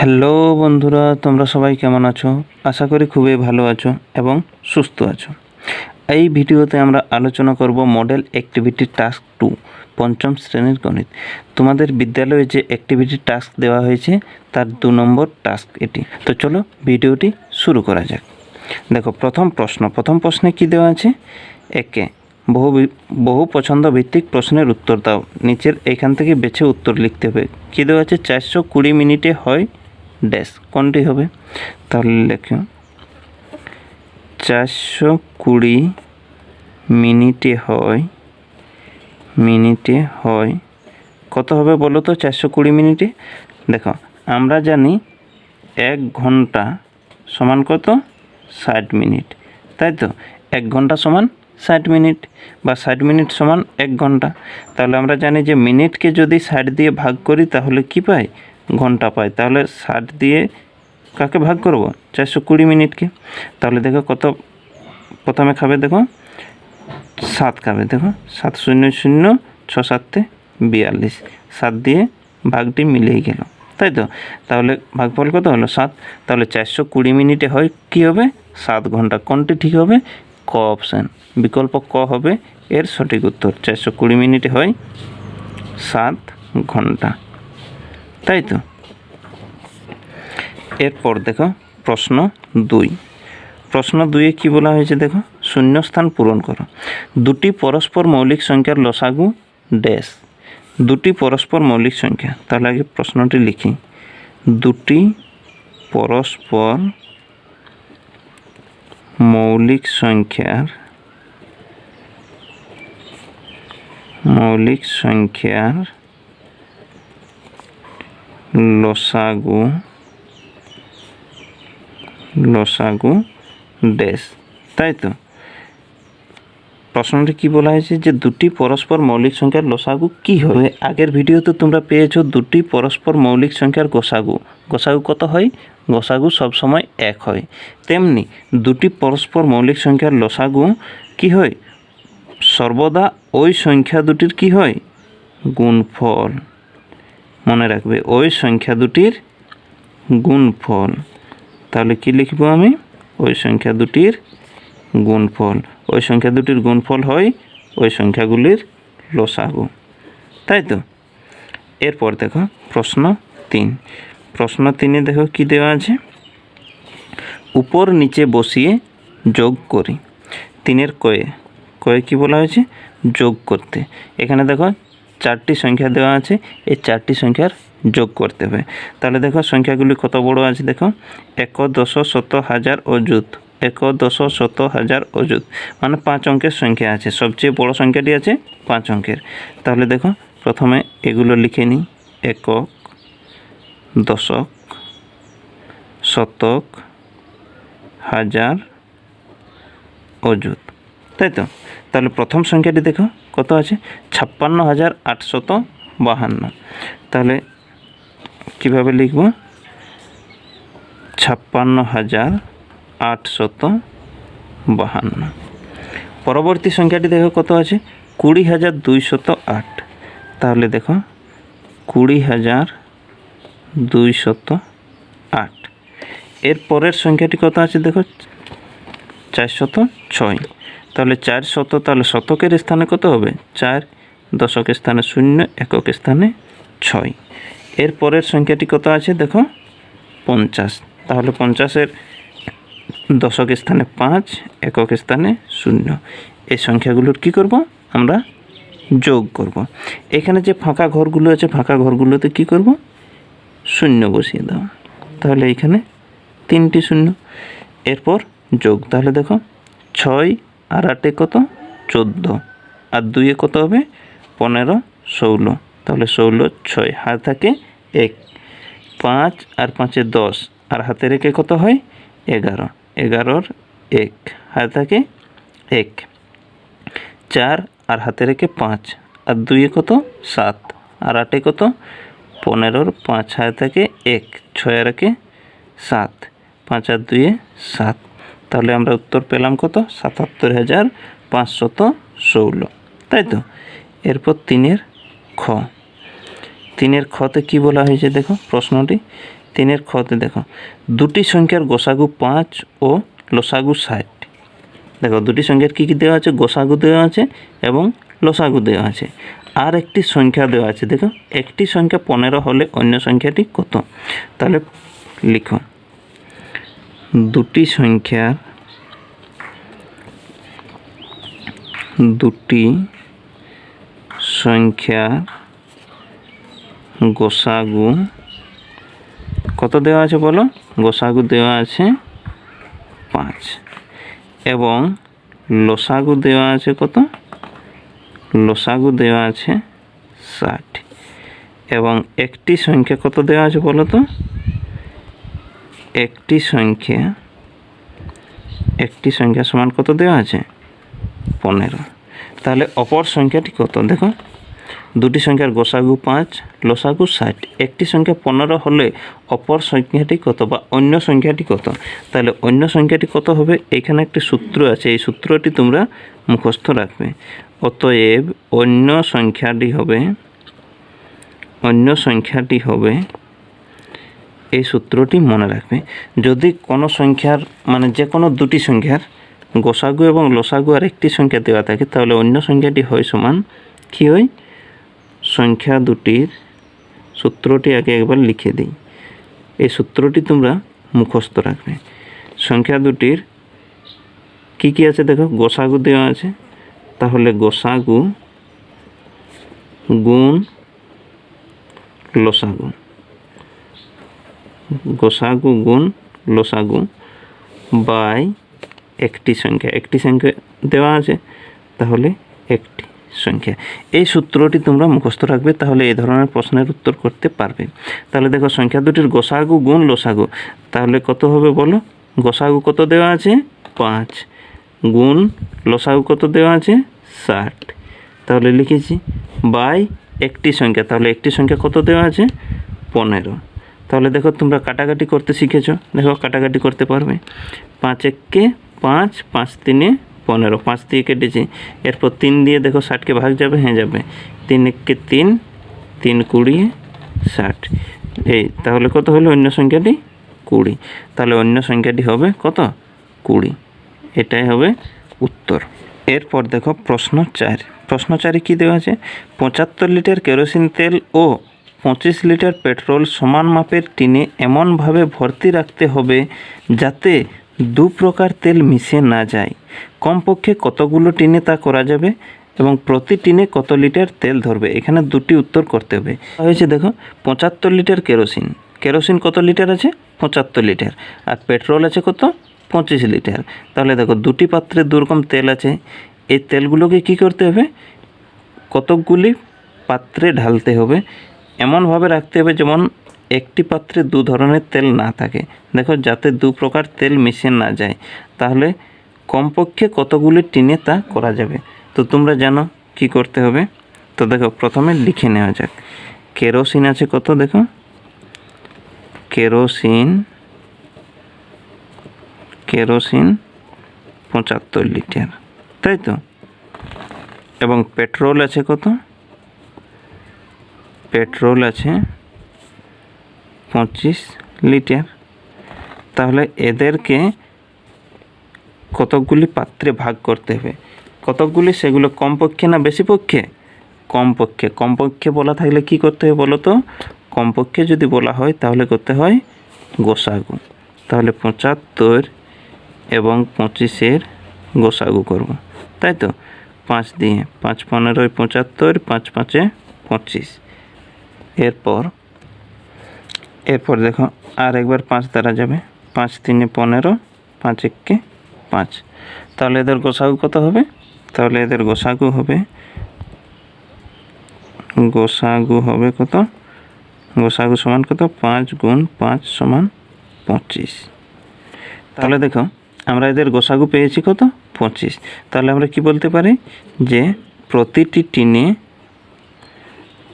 Hello বন্ধুরা, তোমরা সবাই কেমন আছো? আশা করি খুবই ভালো আছো এবং সুস্থ আছো। এই ভিডিওতে আমরা আলোচনা করব মডেল অ্যাক্টিভিটি টাস্ক টু, পঞ্চম শ্রেণির গণিত। তোমাদের বিদ্যালয়ে যে অ্যাক্টিভিটি টাস্ক দেওয়া হয়েছে, তার দু নম্বর টাস্ক এটি। তো চলো ভিডিওটি শুরু করা যাক। দেখো, প্রথম প্রশ্ন। প্রথম প্রশ্নে কি দেওয়া আছে? একে, বহু বহু পছন্দ ভিত্তিক প্রশ্নের উত্তর দাও। নিচের এখান থেকে বেছে উত্তর লিখতে হবে। কী দেওয়া আছে? চারশো কুড়ি মিনিটে হয় ড্যাশ। কোনটি হবে? তাহলে লেখো। চারশো কুড়ি মিনিটে হয়। মিনিটে হয়। কত হবে বলো তো? চারশো কুড়ি মিনিটে? দেখো, আমরা জানি এক ঘণ্টা সমান কত? ষাট মিনিট। তাই তো? এক ঘণ্টা সমান ষাট মিনিট বা ষাট মিনিট সমান এক ঘণ্টা। তাহলে আমরা জানি যে মিনিটকে যদি ষাট দিয়ে ভাগ করি, তাহলে কি পাই? ঘণ্টা পাই তাহলে ষাট দিয়ে কাকে ভাগ করব? চারশো কুড়ি মিনিটকে। তাহলে দেখো কত প্রথমে খাবে দেখো? সাত খাবে দেখো? সাত শূন্য শূন্য ছ সাতে বিয়াল্লিশ। সাত দিয়ে ভাগটি মিলেই গেল। তাই তো? তাহলে ভাগফল কত হলো? সাত। তাহলে চারশো কুড়ি মিনিটে হয় কী হবে? সাত ঘণ্টা। কোনটি ঠিক হবে? ক অপশান। বিকল্প ক হবে। এর সঠিক উত্তর। চারশো কুড়ি মিনিটে হয় সাত ঘণ্টা। তাই তো এরপর দেখো, প্রশ্ন দুই। প্রশ্ন দুইয়ে কি বলা হয়েছে দেখো? শূন্যস্থান পূরণ করো। দুটি পরস্পর মৌলিক সংখ্যার লসাগু ড্যাশ। দুটি পরস্পর মৌলিক সংখ্যা। তাহলে আগে প্রশ্নটি লিখি। দুটি পরস্পর মৌলিক সংখ্যার মৌলিক সংখ্যার লসাগু লসাগু ড্যাশ তাই তো? প্রশ্নটি কি বলা হয়েছে যে দুটি পরস্পর মৌলিক সংখ্যার লসাগু কি হবে? আগের ভিডিওতে তোমরা পেয়েছ দুটি পরস্পর মৌলিক সংখ্যার গোসাগু। গোসাগু কত হয়? গোসাগু সবসময় এক হয়। তেমনি দুটি পরস্পর মৌলিক সংখ্যার লসাগু কি হয়? সর্বদা ওই সংখ্যা দুটির কি হয়? গুণফল। মনে রাখবে। ওই সংখ্যা দুটির গুণফল। তাহলে কি লিখব আমি? ওই সংখ্যা দুটির গুণফল। ওই সংখ্যা দুটির গুণফল হয় ওই সংখ্যাগুলির লসাগু। তাই তো? এরপর দেখো, প্রশ্ন তিন। প্রশ্ন তিনে দেখো কি দেওয়া আছে? উপর নিচে বসিয়ে যোগ করি। তিনের কয়ে। কয়ে কি বলা হয়েছে? যোগ করতে। এখানে দেখো চারটি সংখ্যা দেওয়া আছে, এই চারটি সংখ্যার যোগ করতে হবে। তাহলে দেখো সংখ্যাগুলি কত বড় আছে দেখো? এক দশ শত হাজার অযুত। এক দশ শত হাজার অযুত। মানে পাঁচ অঙ্কের সংখ্যা আছে। সবচেয়ে বড় সংখ্যাটি আছে পাঁচ অঙ্কের। তাহলে দেখো, প্রথমে এগুলো লিখে নিই। একক, দশক, শতক, হাজার, অযুত। তাই তো? তাহলে প্রথম সংখ্যাটি দেখো, কত আছে? ছাপ্পান্ন হাজার আটশত বাহান্ন। তাহলে কীভাবে লিখব? ছাপ্পান্ন হাজার আটশত বাহান্ন। পরবর্তী সংখ্যাটি দেখো, কত আছে? কুড়ি হাজার দুইশত আট। তাহলে দেখো, কুড়ি হাজার দুইশত আট। এর পরের সংখ্যাটি কত আছে দেখো? চারশত ছয়। তাহলে চার শত, তাহলে শতকের স্থানে কত হবে? চার দশকের স্থানে শূন্য একক স্থানে ছয়। এর পরের সংখ্যাটি কত আছে? দেখো, পঞ্চাশ। তাহলে পঞ্চাশের দশক স্থানে পাঁচ একক স্থানে শূন্য। এই সংখ্যাগুলোর কি করব? আমরা যোগ করব। এখানে যে ফাঁকা ঘরগুলো আছে, ফাঁকা ঘরগুলোতে কি করব? শূন্য বসিয়ে দাও। তাহলে এখানে তিনটি শূন্য। এরপর যোগ। তাহলে দেখো, ছয় আর আটে কত? চোদ্দ। আর দুইয়ে কত হবে? পনেরো, ষোলো। তাহলে ষোলো, ছয়। হাত থাকে এক। পাঁচ আর পাঁচে দশ। আর হাতে রেখে কত হয়? এগারো। এগারোর এক। হাতে থাকে এক। চার আর হাতে রেখে পাঁচ। আর দুইয়ে কত? সাত। আর আটে কত? পনেরোর পাঁচ। হাতে থাকে এক। ছয় রেখে সাত। পাঁচ আর দুইয়ে সাত। তাহলে আমরা উত্তর পেলাম কত? সাতাত্তর হাজার পাঁচশত ষোলো। তাই তো? এরপর তিনের খ। তিনের খতে কি বলা হয়েছে দেখো, প্রশ্নটি? তিনের খতে দেখো, দুটি সংখ্যার গোসাগু পাঁচ ও লসাগু ষাট। দেখো, দুটি সংখ্যার কী কী দেওয়া আছে? গোসাগু দেওয়া আছে এবং লসাগু দেওয়া আছে। আর একটি সংখ্যা দেওয়া আছে, দেখো, একটি সংখ্যা পনেরো হলে অন্য সংখ্যাটি কত? তাহলে লিখো। দুটি সংখ্যার দুটি সংখ্যার গোসাগু। কত দেওয়া আছে বলো? গোসাগু দেওয়া আছে পাঁচ। এবং লসাগু দেওয়া আছে কত? লসাগু দেওয়া আছে ষাট। এবং একটি সংখ্যা কত দেওয়া আছে বলো তো? একটি সংখ্যা একটি সংখ্যা সমান কত দেওয়া আছে? পনেরো। তাহলে অপর সংখ্যাটি কত? দেখো, দুটি সংখ্যার গোসাগু পাঁচ, লসাগু ষাট। একটি সংখ্যা পনেরো হলে অপর সংখ্যাটি কত বা অন্য সংখ্যাটি কত? তাহলে অন্য সংখ্যাটি কত হবে? এখানে একটি সূত্র আছে, এই সূত্রটি তোমরা মুখস্থ রাখবে। অতএব অন্য সংখ্যাটি হবে, অন্য সংখ্যাটি হবে এই সূত্রটি মনে রাখবে। যদি কোনো সংখ্যার মানে যে কোনো দুটি সংখ্যার গোসাগু এবং লসাগু আর একটি সংখ্যা দেওয়া থাকে, তাহলে অন্য সংখ্যাটি হয় সমান কী হয়? সংখ্যা দুটির সূত্রটি আগে একবার লিখে দিই। এই সূত্রটি তোমরা মুখস্থ রাখবে। সংখ্যা দুটির কি কি আছে দেখো? গোসাগু দেওয়া আছে। তাহলে গোসাগু গুণ লসাগু। গোসাগু গুণ লসাগু বাই একটি সংখ্যা। একটি সংখ্যা দেওয়া আছে, তাহলে একটি সংখ্যা। এই সূত্রটি তোমরা মুখস্থ রাখবে, তাহলে এই ধরনের প্রশ্নের উত্তর করতে পারবে। তাহলে দেখো, সংখ্যা দুটির গোসাগু গুণ লসাগু। তাহলে কত হবে বলো? গোসাগু কত দেওয়া আছে? পাঁচ। গুণ লসাগু কত দেওয়া আছে? ষাট। তাহলে লিখেছি, বাই একটি সংখ্যা। তাহলে একটি সংখ্যা কত দেওয়া আছে? পনেরো। তাহলে দেখো তোমরা কাটাকাটি করতে শিখেছো। দেখো কাটাকাটি করতে পারবে। পাঁচ এককে পাঁচ পাঁচ তিনে পনেরো। পাঁচ দিয়ে কেটেছি। এরপর তিন দিয়ে দেখো ষাটকে ভাগ যাবে হ্যাঁ যাবে। তিন এককে তিন তিন কুড়ি, ষাট। এই, তাহলে কত হলো অন্য সংখ্যাটি? কুড়ি। তাহলে অন্য সংখ্যাটি হবে কত? কুড়ি। এটাই হবে উত্তর। এরপর দেখো প্রশ্ন চার। প্রশ্ন চারে কী দেওয়া আছে? পঁচাত্তর লিটার কেরোসিন তেল ও পঁচিশ লিটার পেট্রোল সমান মাপের টিনে এমনভাবে ভর্তি রাখতে হবে যাতে দু প্রকার তেল মিশে না যায়। কমপক্ষে কতগুলো টিনে তা করা যাবে এবং প্রতি টিনে কত লিটার তেল ধরবে? এখানে দুটি উত্তর করতে হবে। হয়েছে দেখো, পঁচাত্তর লিটার কেরোসিন। কেরোসিন কত লিটার আছে? পঁচাত্তর লিটার। আর পেট্রোল আছে কত? পঁচিশ লিটার। তাহলে দেখো, দুটি পাত্রে দুরকম তেল আছে। এই তেলগুলোকে কি করতে হবে? কতকগুলি পাত্রে ঢালতে হবে। এমনভাবে রাখতে হবে যেমন একটি পাত্রে দু ধরনের তেল না থাকে। দেখো, যাতে দু প্রকার তেল মিশে না যায়। তাহলে কমপক্ষে কতগুলি টিনে তা করা যাবে? তো তোমরা জানো কি করতে হবে? তো দেখো, প্রথমে লিখে নেওয়া যাক। কেরোসিন আছে কত দেখো? কেরোসিন কেরোসিন পঁচাত্তর লিটার, তাই তো? এবং পেট্রোল আছে কত? পেট্রোল আছে পঁচিশ লিটার। তাহলে এদেরকে কতকগুলি পাত্রে ভাগ করতে হবে? কতকগুলি সেগুলো কম পক্ষে না বেশি পক্ষে কম পক্ষে কম পক্ষে বলা থাকলে কি করতে হবে বলো তো? কম পক্ষে যদি বলা হয় তাহলে করতে হয় গোসাগু। তাহলে পঁচাত্তর এবং পঁচিশের গোসাগু করব। তাই তো? পাঁচ দিয়ে পাঁচ পনেরোয় পঁচাত্তর, পাঁচ পাঁচে পঁচিশ। এরপর এরপর দেখো আর একবার পাঁচ দ্বারা যাবে। পাঁচ তিনে পনেরো, পাঁচ এককে পাঁচ। তাহলে এদের গোসাগু কত হবে? তাহলে এদের গোসাগু হবে গোসাগু হবে কত? গোসাগু সমান কত? পাঁচ গুণ পাঁচ সমান পঁচিশ। তাহলে দেখো, আমরা এদের গোসাগু পেয়েছি কত? পঁচিশ। তাহলে আমরা কি বলতে পারি? যে প্রতিটি টিনে,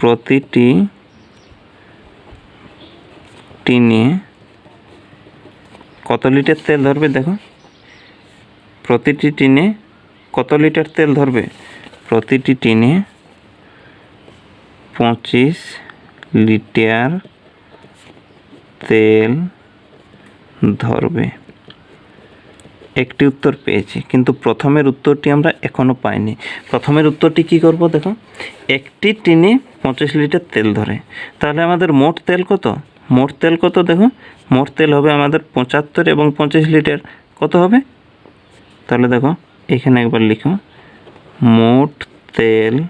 প্রতিটি টিনে কত লিটার তেল ধরবে দেখো? প্রতিটি টিনে কত লিটার তেল ধরবে? প্রতিটি টিনে পঁচিশ লিটার তেল ধরবে। একটি উত্তর পেয়েছি, কিন্তু প্রথমের উত্তরটি আমরা এখনও পাইনি। প্রথমের উত্তরটি কি করব দেখো? একটি টিনে পঁচিশ লিটার তেল ধরে। তাহলে আমাদের মোট তেল কত? মোট তেল কত দেখো মোট তেল হবে আমাদের পঁচাত্তর এবং পঁচিশ লিটার। কত হবে? তাহলে দেখো, এখানে একবার লিখো। মোট তেল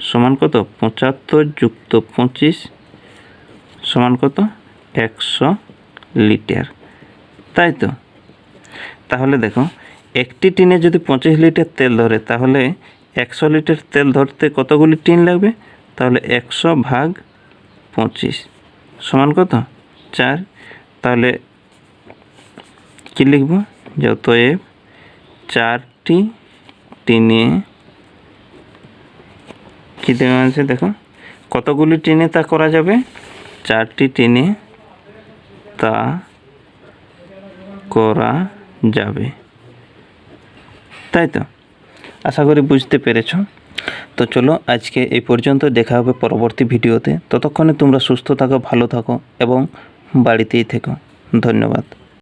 সমান কত? পঁচাত্তর যুক্ত পঁচিশ সমান কত? একশো লিটার। তাই তো? তাহলে দেখো, একটি টিনে যদি পঁচিশ লিটার তেল ধরে, তাহলে একশো লিটার তেল ধরতে কতগুলি টিন লাগবে? তাহলে একশো ভাগ পঁচিশ। সমান কত? চার। তাহলে কী লিখব? যতএব চারটি টিনে কী দেওয়া আছে দেখো? কতগুলি টিনে তা করা যাবে? চারটি টিনে তা করা যাবে। তাই তো? আশা করি বুঝতে পেরেছ। তো চলো আজকে এই পর্যন্ত দেখা হবে পরবর্তী ভিডিওতে। ততক্ষণে তোমরা সুস্থ থাকো, ভালো থাকো এবং বাড়িতেই থেকো। ধন্যবাদ।